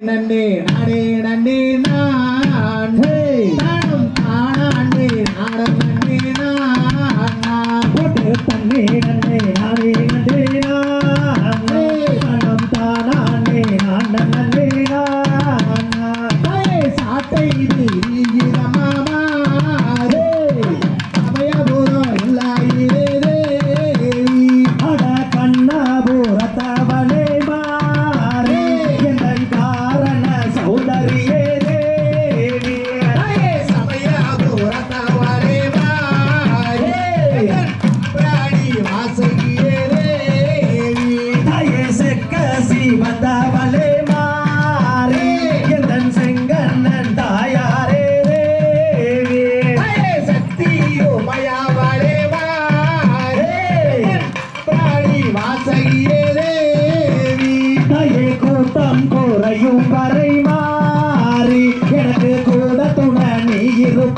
நன்னே நாடே நன்னே நான். நாடம் நன்னே நான். போட்டு தன்னே நன்னே வந்தவளே மாறே எந்தன் செங்கண்ணன் தாயாரே சக்தியோ மயாவளே மாறே பிராணி வாசகியே தேவி. நயே கூட்டம் குறையும் வரை மாறி எனக்கு கூட துணை நீ இருக்கும்.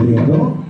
Periodo